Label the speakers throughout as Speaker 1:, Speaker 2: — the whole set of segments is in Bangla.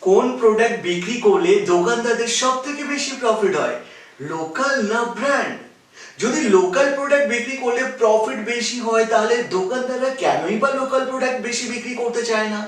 Speaker 1: কোন প্রোডাক্ট বিক্রি করলে দোকানদারদের সব থেকে বেশি প্রফিট হয়? লোকাল না ব্র্যান্ড যদি লোকাল প্রোডাক্ট বিক্রি করলে প্রফিট বেশি হয়, তাহলে দোকানদাররা কেনই বা লোকাল প্রোডাক্ট বেশি বিক্রি করতে চায় না?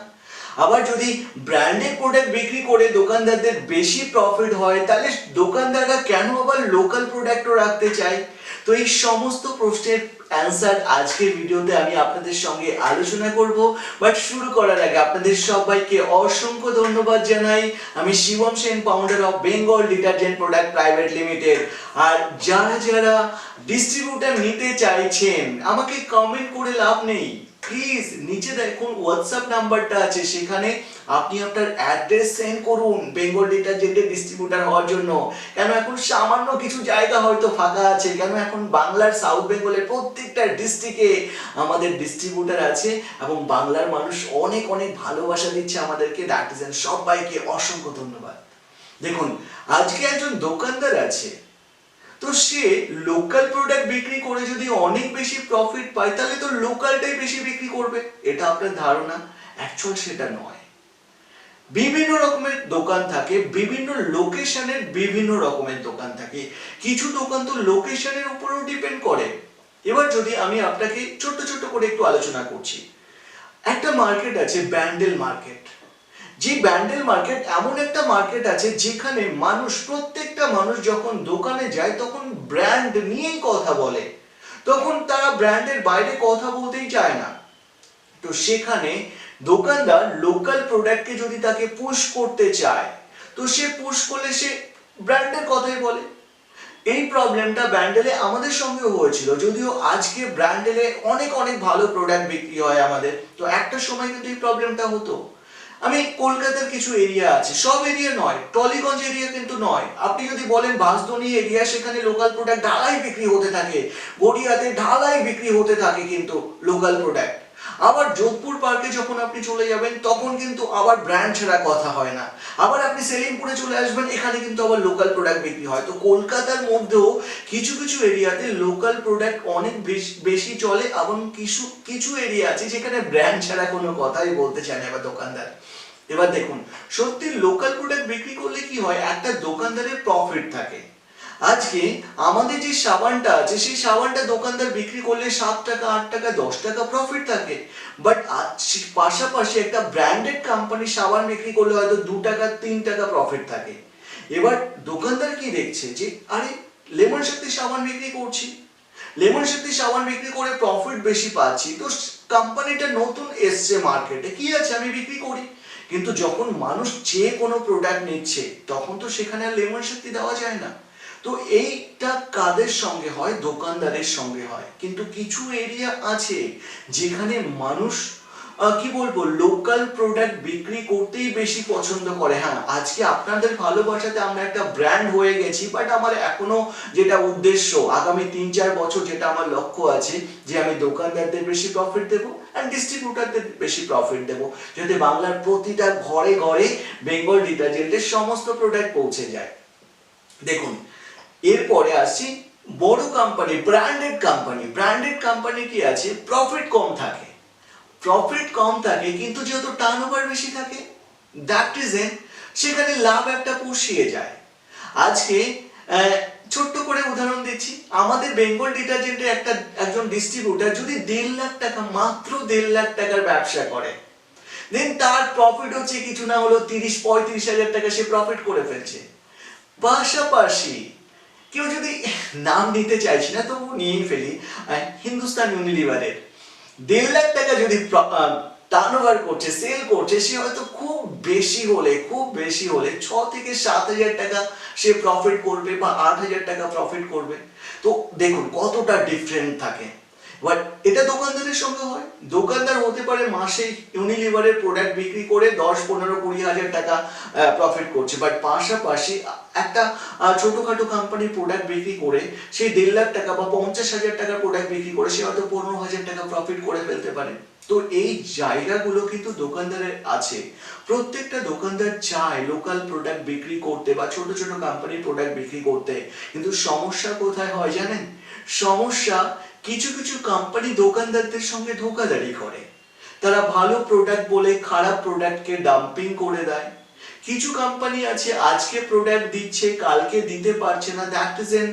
Speaker 1: আবার যদি ব্র্যান্ডেড প্রোডাক্ট বিক্রি করে দোকানদারদের বেশি প্রফিট হয়, তাহলে দোকানদাররা কেন আবার লোকাল প্রোডাক্টও রাখতে চায়? তো এই সমস্ত প্রশ্নের অ্যান্সার আজকের ভিডিওতে আমি আপনাদের সঙ্গে আলোচনা করব। বাট শুরু করার আগে আপনাদের সবাইকে অসংখ্য ধন্যবাদ জানাই। আমি Shivam Sen founder of Bengal detergent product private limited আর যারা যারা ডিস্ট্রিবিউটার নিতে চাইছেন, আমাকে কমেন্ট করে লাভ নেই। প্লিজ নিচে দেখুন হোয়াটসঅ্যাপ নাম্বারটা আছে, সেখানে আপনি আপনার অ্যাড্রেস সেন্ড করুন বেঙ্গল ডিটারজেন্টের ডিস্ট্রিবিউটার হওয়ার জন্য। কেন এখন সামান্য কিছু জায়গা হয়তো ফাঁকা আছে, কেন এখন বাংলার সাউথ বেঙ্গলের প্রত্যেকটা ডিস্ট্রিক্টে আমাদের ডিস্ট্রিবিউটার আছে এবং বাংলার মানুষ অনেক অনেক ভালোবাসা দিচ্ছে আমাদেরকে। ইজ সবাইকে অসংখ্য ধন্যবাদ। দেখুন, আজকে একজন দোকানদার আছে তো সে লোকাল প্রোডাক্ট বিক্রি করে যদি অনেক বেশি প্রফিট পায়, তাহলে তো লোকালটাই বেশি বিক্রি করবে। এটা আপনার ধারণা? অ্যাকচুয়াল সেটা নয়। বিভিন্ন রকমের দোকান থাকে, বিভিন্ন লোকেশনের বিভিন্ন রকমের দোকান থাকে। কিছু দোকান তো লোকেশনের উপরেও ডিপেন্ড করে। এবার যদি আমি আপনাকে ছোট্ট ছোট্ট করে একটু আলোচনা করছি। একটা মার্কেট আছে ব্যান্ডেল মার্কেট যে ব্যান্ডেল মার্কেট এমন একটা মার্কেট আছে যেখানে মানুষ, প্রত্যেকটা মানুষ যখন দোকানে যায় তখন ব্র্যান্ড নিয়েই কথা বলে। তখন তারা ব্র্যান্ডের বাইরে কথা বলতেই চায় না। তো সেখানে দোকানদার লোকাল প্রোডাক্টকে যদি তাকে পুশ করতে চায়, তো সে পুশ করলে সে ব্র্যান্ডের কথাই বলে। এই প্রবলেমটা ব্র্যান্ডেলে আমাদের সঙ্গেও হয়েছিল, যদিও আজকে ব্র্যান্ডেলে অনেক অনেক ভালো প্রোডাক্ট বিক্রি হয় আমাদের। তো একটা সময় কিন্তু এই প্রবলেমটা হতো। আমি কলকাতার কিছু এরিয়া আছে। সব এরিয়া নয়, টলিগঞ্জ এরিয়া কিন্তু নয়। আপনি যদি বলেন বাঁশদনি এরিয়া সেখানে লোকাল প্রোডাক্ট ঢালাই বিক্রি হতে থাকে, গড়িয়াতে ঢালাই বিক্রি হতে থাকে কিন্তু লোকাল প্রোডাক্ট আবার যোধপুর পার্কে যখন আপনি চলে যাবেন, তখন কিন্তু আবার ব্র্যান্ড ছাড়া কথা হয় না। আবার আপনি সেলিমপুরে চলে আসবেন, এখানে কিন্তু আবার লোকাল প্রোডাক্ট বিক্রি হয়। তো কলকাতার মধ্যেও কিছু কিছু এরিয়াতে লোকাল প্রোডাক্ট অনেক বেশ- চলে, এবং কিছু কিছু এরিয়া আছে যেখানে ব্র্যান্ড ছাড়া কোনো কথাই বলতে চায় না এবার দোকানদার। এবার দেখুন, সত্যি লোকাল প্রোডাক্ট বিক্রি করলে কি হয়? একটা দোকানদারের প্রফিট থাকে। আজকে আমাদের যে সাবানটা আছে, সেই সাবানটা দোকানদার বিক্রি করলে সাত টাকা, আট টাকা, দশ টাকা প্রফিট থাকে। বাট পাশাপাশি একটা ব্র্যান্ডেড কোম্পানির সাবান বিক্রি করলে হয়তো দু টাকা, তিন টাকা প্রফিট থাকে। এবার দোকানদার কি দেখছে যে, আরে, লেমন শক্তি সাবান বিক্রি করছি। লেমন শক্তি সাবান বিক্রি করে প্রফিট বেশি পাচ্ছি। তো কোম্পানিটা নতুন এসছে মার্কেটে কি আছে? আমি বিক্রি করি। কিন্তু যখন মানুষ যে কোনো প্রোডাক্ট নিচ্ছে, তখন তো সেখানে আর লেমন শক্তি দেওয়া যায় না। তো এইটা কাদের সঙ্গে হয়? দোকানদারের সঙ্গে হয়। কিন্তু কিছু এরিয়া আছে যেখানে মানুষ কি বলব লোকাল প্রোডাক্ট বিক্রি করতেই বেশি পছন্দ করে। হ্যাঁ আজকে আপনাদের ভালোবাসাতে আমরা একটা ব্র্যান্ড হয়ে গেছি বাট আমার এখনও যেটা উদ্দেশ্য, আগামী তিন চার বছর যেটা আমার লক্ষ্য আছে, যে আমি দোকানদারদের বেশি প্রফিট দেবো আর ডিস্ট্রিবিউটারদের বেশি প্রফিট দেবো, যাতে বাংলার প্রতিটা ঘরে ঘরে বেঙ্গল ডিটারজেন্টের সমস্ত প্রোডাক্ট পৌঁছে যায়। দেখুন এরপরে আসছি বড় company branded company branded company কি আছে? প্রফিট কম থাকে। প্রফিট কম থাকে, কিন্তু যেহেতু টার্ন ওভার বেশি থাকে দ্যাট রিজেন সেখানে লাভ একটা পুষিয়ে যায়। আজকে ছোট্ট করে উদাহরণ দিচ্ছি। আমাদের বেঙ্গল ডিটারজেন্টের একটা, একজন ডিস্ট্রিবিউটার যদি দেড় লাখ টাকা, মাত্র দেড় লাখ টাকার ব্যবসা করে দেন তার প্রফিট হচ্ছে কিছু না হলো তিরিশ, পঁয়ত্রিশ হাজার টাকা সে প্রফিট করে ফেলছে। পাশাপাশি কেউ যদি নাম দিতে চাইছি না, তবু নিয়ে ফেলি। হিন্দুস্তান ইউনিলিভারের দেড় লাখ টাকা যদি টার্নওভার করছে সেল করছে, সে হয়তো খুব বেশি হলে, খুব বেশি হলে ছ থেকে সাত হাজার টাকা সে প্রফিট করবে বা আট হাজার টাকা প্রফিট করবে। তো দেখুন, কতটা ডিফারেন্ট থাকে। বাট এটা দোকানদারের সঙ্গে হয়। দোকানদার হতে পারে মাসে ইউনিলিভারের প্রোডাক্ট বিক্রি করে দশ, পনেরো, কুড়ি হাজার টাকা প্রফিট করছে। বাট পাশাপাশি একটা ছোটখাটো কোম্পানির প্রোডাক্ট বিক্রি করে সেই দেড় লাখ টাকা বা পঞ্চাশ হাজার টাকার প্রোডাক্ট বিক্রি করে সে হয়তো পনেরো হাজার টাকা প্রফিট করে ফেলতে পারে। তো এই জায়গাগুলো কিন্তু দোকানদারের আছে। প্রত্যেকটা দোকানদার চায় লোকাল প্রোডাক্ট বিক্রি করতে বা ছোট ছোট কোম্পানির প্রোডাক্ট বিক্রি করতে। কিন্তু সমস্যা কোথায় হয় জানেন? সমস্যা কিছু কিছু কোম্পানি দোকানদারদের সঙ্গে ধোকাধাড়ি করে। তারা ভালো প্রোডাক্ট বলে খারাপ প্রোডাক্টকে ডাম্পিং করে দেয়। কিছু কোম্পানি আছে, আজকে প্রোডাক্ট দিচ্ছে, কালকে দিতে পারছে না। দ্যাট ইজ এন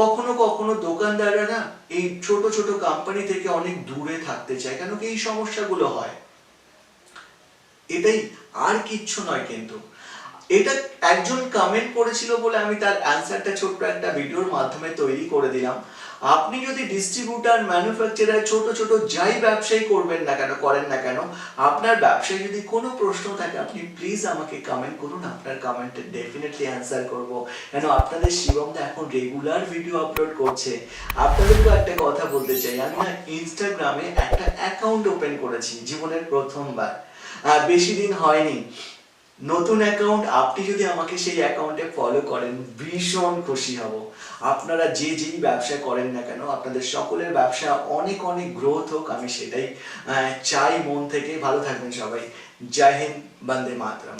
Speaker 1: কখনো কখনো দোকানদাররা না, এই ছোট ছোট কোম্পানি থেকে অনেক দূরে থাকতে চায়, কেন কি এই সমস্যাগুলো হয়। এটাই আর কিচ্ছু নয় কিন্তু। এটা একজন কমেন্ট করেছিল বলে আমি তার অ্যান্সারটা ছোট্ট একটা ভিডিওর মাধ্যমে তৈরি করে দিলাম। আপনি যদি ডিস্ট্রিবিউটার ম্যানুফ্যাকচারার ছোট ছোট যাই ব্যবসায়ী করবেন না কেন, করেন না কেন, আপনার ব্যবসায় যদি কোনো প্রশ্ন থাকে, আপনি প্লিজ আমাকে কমেন্ট করুন, আপনার কমেন্টে ডেফিনেটলি অ্যান্সার করব। কেন, আপনাদের শিবমদা এখন রেগুলার ভিডিও আপলোড করছে। আপনাদেরকে একটা কথা বলতে চাই, আমি না ইনস্টাগ্রামে একটা অ্যাকাউন্ট ওপেন করেছি, জীবনের প্রথমবার। বেশি দিন হয়নি। নতুন অ্যাকাউন্ট আপনি যদি আমাকে সেই অ্যাকাউন্টে ফলো করেন, ভীষণ খুশি হব। আপনারা যে যেই ব্যবসা করেন না কেন, আপনাদের সকলের ব্যবসা অনেক অনেক গ্রোথ হোক, আমি সেটাই চাই। মন থেকে ভালো থাকবেন সবাই। জয় হিন্দ, বন্দে মাতরম।